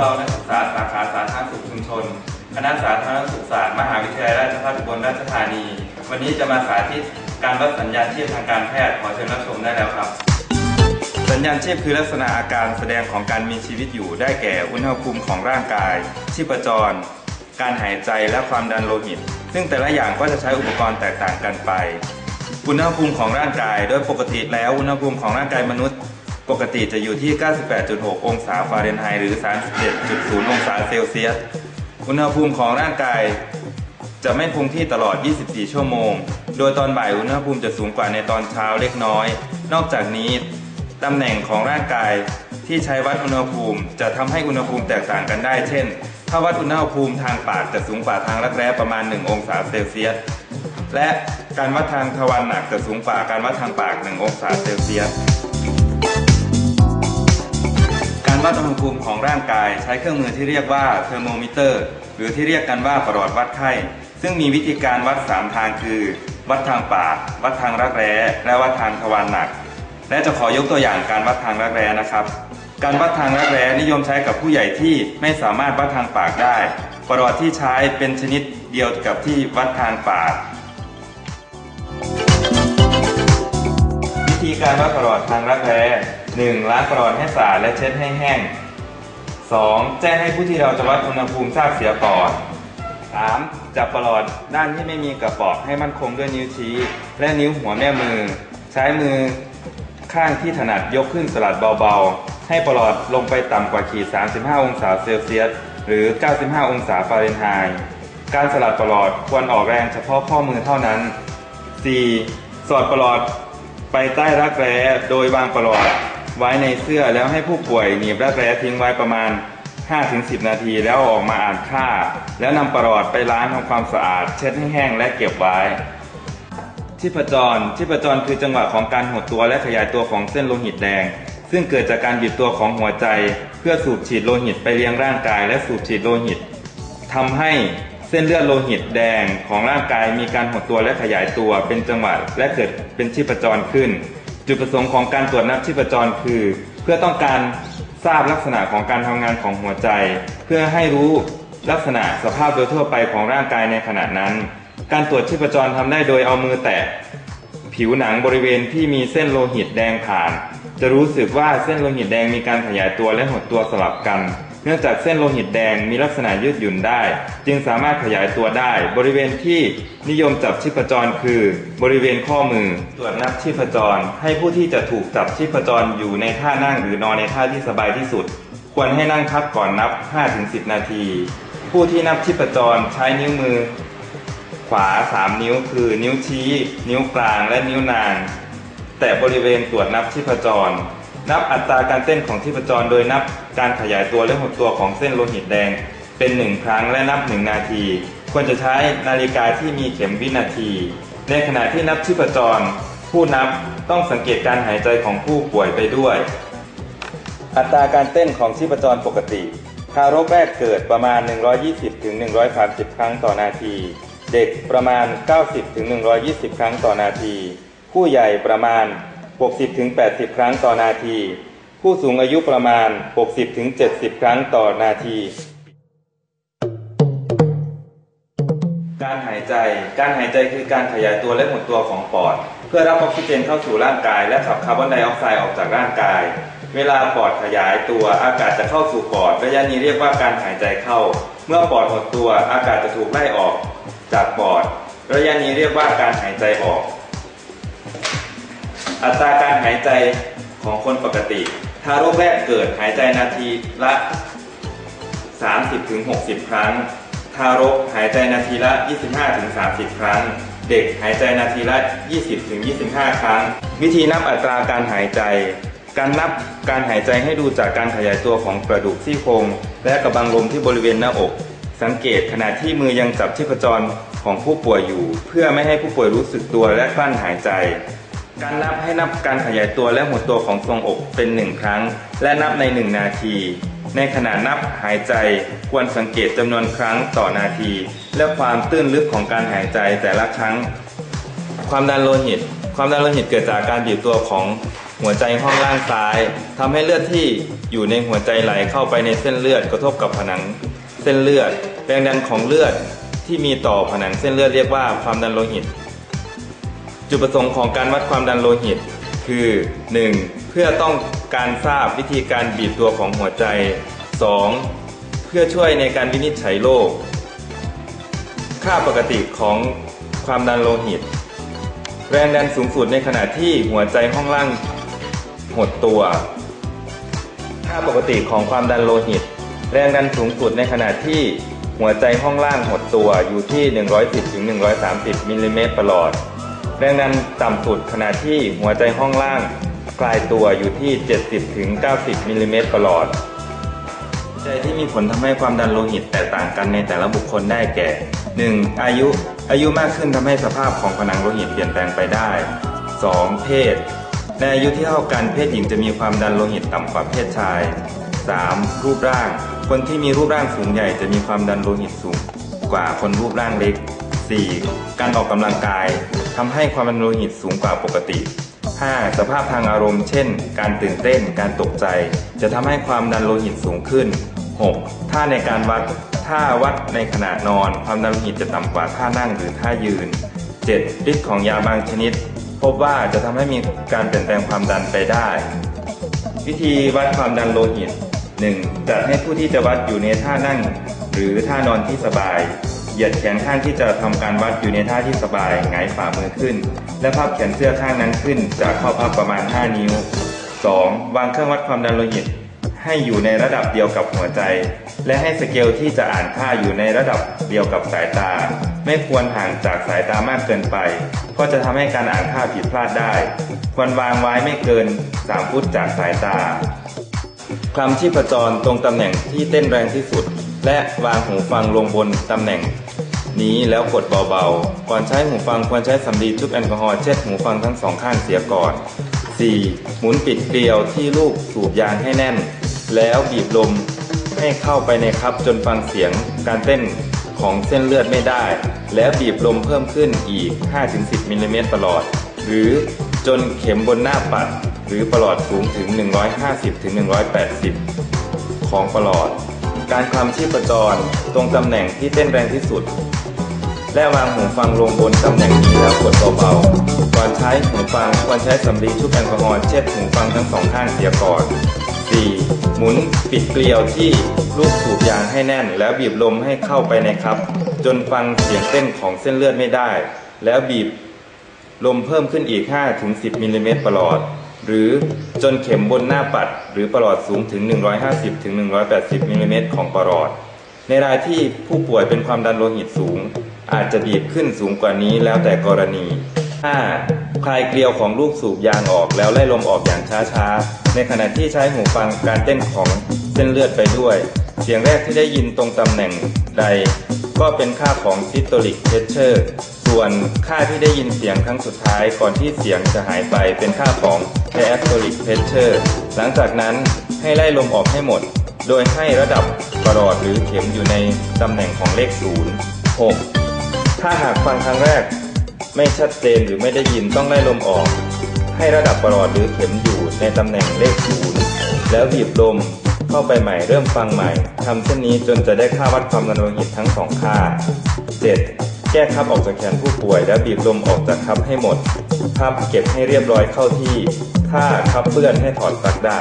เรานักศึกษาสาขาสาธารณสุขชุมชน คณะสาธารณสุขศาสตร์มหาวิทยาลัยราชภัฏอุบลราชธานี วันนี้จะมาสาธิตการวัดสัญญาณชีพทางการแพทย์ขอเชิญรับชมได้แล้วครับ สัญญาณชีพคือลักษณะอาการแสดงของการมีชีวิตอยู่ ได้แก่อุณหภูมิของร่างกาย ชีพจร การหายใจและความดันโลหิต ซึ่งแต่ละอย่างก็จะใช้อุปกรณ์แตกต่างกันไปอุณหภูมิของร่างกาย โดยปกติแล้วอุณหภูมิของร่างกายมนุษย์ ปกติจะอยู่ที่ 98.6 องศาฟาเรนไฮต์หรือ 37.0 องศาเซลเซียส อุณหภูมิของร่างกายจะไม่คงที่ตลอด 24 ชั่วโมง โดยตอนบ่ายอุณหภูมิจะสูงกว่าในตอนเช้าเล็กน้อย นอกจากนี้ ตำแหน่งของร่างกายที่ใช้วัดอุณหภูมิจะทำให้อุณหภูมิแตกต่างกันได้ เช่น ถ้าวัดอุณหภูมิทางปากจะสูงกว่าทางรักแร้ประมาณ 1 องศาเซลเซียส และการวัดทางทวารหนักจะสูงกว่าการวัดทางปาก 1 องศาเซลเซียส วัดอุณหภูมิของร่างกายใช้เครื่องมือที่เรียกว่าเทอร์โมมิเตอร์ หรือที่เรียกกันว่าปลอดวัดไข้ ซึ่งมีวิธีการวัด 3 ทางคือ วัดทางปาก วัดทางรักแร้ และวัดทางทวารหนัก และจะขอยกตัวอย่างการวัดทางรักแร้นะครับ การวัดทางรักแร้นิยมใช้กับผู้ใหญ่ที่ไม่สามารถวัดทางปากได้ปลอดที่ใช้เป็นชนิดเดียวกับที่วัดทางปากวิธีการวัดปลอดทางรักแร้ 1. ล้างประหลอดให้สะอาดและเช็ดให้แห้ง 2. แจ้งให้ผู้ที่เราจะวัดอุณหภูมิทราบเสียก่อน 3. จับประหลอดด้านที่ไม่มีกระบอกให้มั่นคงด้วยนิ้วชี้ และนิ้วหัวแม่มือ ใช้มือข้างที่ถนัดยกขึ้นสลัดเบาๆ ให้ประหลอดลงไปต่ำกว่าขีด 35 องศาเซลเซียส หรือ 95 องศาฟาเรนไฮต์การสลัดประหลอดควรออกแรงเฉพาะข้อมือเท่านั้น 4. สอดประหลอดไปใต้รักแร้โดยวางประหลอด ไว้ในเสื้อแล้วให้ผู้ป่วยหนีบรักแร้ทิ้งไว้ประมาณ 5-10 นาทีแล้วออกมาอ่านค่า แล้วนำประหลอดไปล้างทำความสะอาด เช็ดให้แห้งและเก็บไว้ชีพจรชีพจรคือจังหวะของการหดตัวและขยายตัวของเส้นโลหิตแดง ซึ่งเกิดจากการบีบตัวของหัวใจ เพื่อสูบฉีดโลหิตไปเลี้ยงร่างกาย และสูบฉีดโลหิตทำให้เส้นเลือดโลหิตแดงของร่างกายมีการหดตัวและขยายตัวเป็นจังหวะและเกิดเป็นชีพจรขึ้น จุดประสงค์ของการตรวจนับชีพจรคือ เพื่อต้องการทราบลักษณะของการทำงานของหัวใจ เพื่อให้รู้ลักษณะสภาพโดยทั่วไปของร่างกายในขณะนั้น การตรวจชีพจรทำได้โดยเอามือแตะผิวหนังบริเวณที่มีเส้นโลหิตแดงผ่าน จะรู้สึกว่าเส้นโลหิตแดงมีการขยายตัวและหดตัวสลับกัน เนื่องจากเส้นโลหิตแดงมีลักษณะยืดหยุ่นได้ จึงสามารถขยายตัวได้ บริเวณที่นิยมจับชีพจรคือบริเวณข้อมือตรวจนับชีพจร ให้ผู้ที่จะถูกจับชีพจรอยู่ในท่านั่งหรือนอนในท่าที่สบายที่สุด ควรให้นั่งพักก่อนนับ 5-10 นาที ผู้ที่นับชีพจรใช้นิ้วมือ ขวา 3 นิ้วคือ นิ้วชี้ นิ้วกลางและนิ้วนาง แต่บริเวณตรวจนับชีพจร นับอัตราการเต้นของชีพจรโดยนับการขยายตัวและหดตัวของเส้นโลหิตแดง เป็น 1 ครั้งและนับ 1 นาที ควรจะใช้นาฬิกาที่มีเข็มวินาที ในขณะที่นับชีพจร ผู้นับต้องสังเกตการหายใจของผู้ป่วยไปด้วย อัตราการเต้นของชีพจรปกติทารกแรกเกิดประมาณ 120ถึง130 ครั้งต่อนาที เด็กประมาณ 90ถึง120 ครั้งต่อนาที ผู้ใหญ่ประมาณ 60ถึง80 ครั้งต่อนาที ผู้สูงอายุประมาณ 60ถึง70 ครั้งต่อนาที การหายใจ การหายใจคือการขยายตัวและหดตัวของปอด เพื่อรับออกซิเจนเข้าสู่ร่างกาย และขับคาร์บอนไดออกไซด์ออกจากร่างกาย เวลาปอดขยายตัวอากาศจะเข้าสู่ปอด ระยะนี้เรียกว่าการหายใจเข้า เมื่อปอดหดตัวอากาศจะถูกไล่ออกจากปอด ระยะนี้เรียกว่าการหายใจออก อัตราการหายใจของคนปกติ ทารกแรกเกิดหายใจนาทีละ 30-60 ครั้ง ทารกหายใจนาทีละ 25-30 ครั้ง เด็กหายใจนาทีละ 20-25 ครั้ง วิธีนับอัตราการหายใจ การนับการหายใจให้ดูจากการขยายตัวของกระดูกซี่โครงและกระบังลมที่บริเวณหน้าอก สังเกตขณะที่มือยังจับชีพจรของผู้ป่วยอยู่ เพื่อไม่ให้ผู้ป่วยรู้สึกตัวและกลั้นหายใจ การนับให้นับการขยายตัวและหดตัวของทรวงอกเป็นหนึ่งครั้ง และนับในหนึ่งนาที ในขณะนับหายใจควรสังเกตจำนวนครั้งต่อนาที และความตื้นลึกของการหายใจแต่ละครั้ง ความดันโลหิต ความดันโลหิตเกิดจากการบีบตัวของหัวใจห้องล่างซ้ายทำให้เลือดที่อยู่ในหัวใจไหลเข้าไปในเส้นเลือดกระทบกับผนังเส้นเลือด แรงดันของเลือดที่มีต่อผนังเส้นเลือดเรียกว่าความดันโลหิต จุดประสงค์ของการวัดความดันโลหิต คือ 1. เพื่อต้องการทราบวิธีการบีบตัวของหัวใจ 2. เพื่อช่วยในการวินิจฉัยโรคค่าปกติของความดันโลหิต แรงดันสูงสุดในขณะที่หัวใจห้องล่างหดตัวค่าปกติของความดันโลหิต แรงดันสูงสุดในขณะที่หัวใจห้องล่างหดตัวอยู่ที่ 110ถึง130มิลลิเมตรประหลอด แรงดันต่ำสุดขณะที่หัวใจห้องล่างกลายตัวอยู่ที่ 70-90 มิลลิเมตรประหลอดใจที่มีผลทำให้ความดันโลหิตแตกต่างกันในแต่ละบุคคลได้แก่ 1. อายุ อายุมากขึ้นทำให้สภาพของผนังโลหิตเปลี่ยนแปลงไปได้ 2. เพศ ในอายุที่เท่ากันเพศหญิงจะมีความดันโลหิตต่ำกว่าเพศชาย 3. รูปร่าง คนที่มีรูปร่างสูงใหญ่จะมีความดันโลหิตสูงกว่าคนรูปร่างเล็ก 4. การออกกำลังกาย ทำให้ความดันโลหิตสูงกว่าปกติ 5. สภาพทางอารมณ์ เช่น การตื่นเต้น การตกใจ จะทำให้ความดันโลหิตสูงขึ้น 6. ท่าในการวัด ท่าวัดในขณะนอน ความดันโลหิตจะต่ำกว่าท่านั่งหรือท่ายืน 7. ฤทธิ์ของยาบางชนิด พบว่าจะทำให้มีการเปลี่ยนแปลงความดันไปได้ วิธีวัดความดันโลหิต 1. จัดให้ผู้ที่จะวัดอยู่ในท่านั่ง หรือท่านอนที่สบาย ยียดแขนข้างที่จะทำการวัดอยู่ในท่าที่สบายหงายฝ่ามือขึ้น และพับแขนเสื้อข้างนั้นขึ้น จากข้อพับประมาณ 5 นิ้ว 2. วางเครื่องวัดความดันโลหิต ให้อยู่ในระดับเดียวกับหัวใจ และให้สเกลที่จะอ่านค่าอยู่ในระดับเดียวกับสายตา ไม่ควรห่างจากสายตามากเกินไป เพราะจะทำให้การอ่านค่าผิดพลาดได้ ควรวางไว้ไม่เกิน 3 ฟุตจากสายตาคลำชีพจรตรงตำแหน่งที่เต้นแรงที่สุด และวางหูฟังลงบนตำแหน่ง นี้แล้วกดเบาๆ ก่อนใช้หูฟังควรใช้สำลีชุบแอลกอฮอล์เช็ดหูฟังทั้งสองข้างเสียก่อน 4. หมุนปิดเกลียวที่ลูกสูบยางให้แน่น แล้วบีบลมให้เข้าไปในครับจนฟังเสียงการเต้นของเส้นเลือดไม่ได้ แล้วบีบลมเพิ่มขึ้นอีก 5-10มิลลิเมตรประหลอด หรือจนเข็มบนหน้าปัด หรือประหลอดสูงถึง 150-180 ของปลอด การคลำชีพจรตรงตำแหน่งที่เต้นแรงที่สุด และวางหูฟังลงบนตำแหน่งนี้แล้วกดเบาๆ ก่อนใช้หูฟังควรใช้สำลีชุบแอลกอฮอล์เช็ดหูฟังทั้งสองข้างเสียก่อน 4. หมุนปิดเกลียวที่ลูกสูบยางให้แน่น แล้วบีบลมให้เข้าไปในครับ จนฟังเสียงเต้นของเส้นเลือดไม่ได้ แล้วบีบลมเพิ่มขึ้นอีก 5-10มิลลิเมตรประหลอด หรือจนเข็มบนหน้าปัด หรือประหลอดสูงถึง 150-180มิลลิเมตรของประหลอด ในรายที่ผู้ป่วยเป็นความดันโลหิตสูง อาจจะบีบขึ้นสูงกว่านี้แล้วแต่กรณี 5. คลายเกลียวของลูกสูบยางออกแล้วไล่ลมออกอย่างช้าๆ ในขณะที่ใช้หูฟังการเต้นของเส้นเลือดไปด้วย เสียงแรกที่ได้ยินตรงตำแหน่งใด ก็เป็นค่าของ systolic pressure ส่วนค่าที่ได้ยินเสียงครั้งสุดท้ายก่อนที่เสียงจะหายไปเป็นค่าของ diastolic pressure หลังจากนั้นให้ไล่ลมออกให้หมด โดยให้ระดับประหลอดหรือเข็มอยู่ในตำแหน่งของเลข 0 6 ถ้าหากฟังครั้งแรก ไม่ชัดเจนหรือไม่ได้ยินต้องไล่ลมออก ให้ระดับประหลอดหรือเข็มอยู่ในตำแหน่งเลข0แล้วบีบลมเข้าไปใหม่เริ่มฟังใหม่ทำเช่นนี้จนจะได้ค่าวัดความดันโลหิตทั้งสองค่า 7. แก้คับออกจากแขนผู้ป่วย แล้วบีบลมออกจากคับให้หมดพับเก็บให้เรียบร้อยเข้าที่ ถ้าคับเปื้อนให้ถอดปลั๊กได้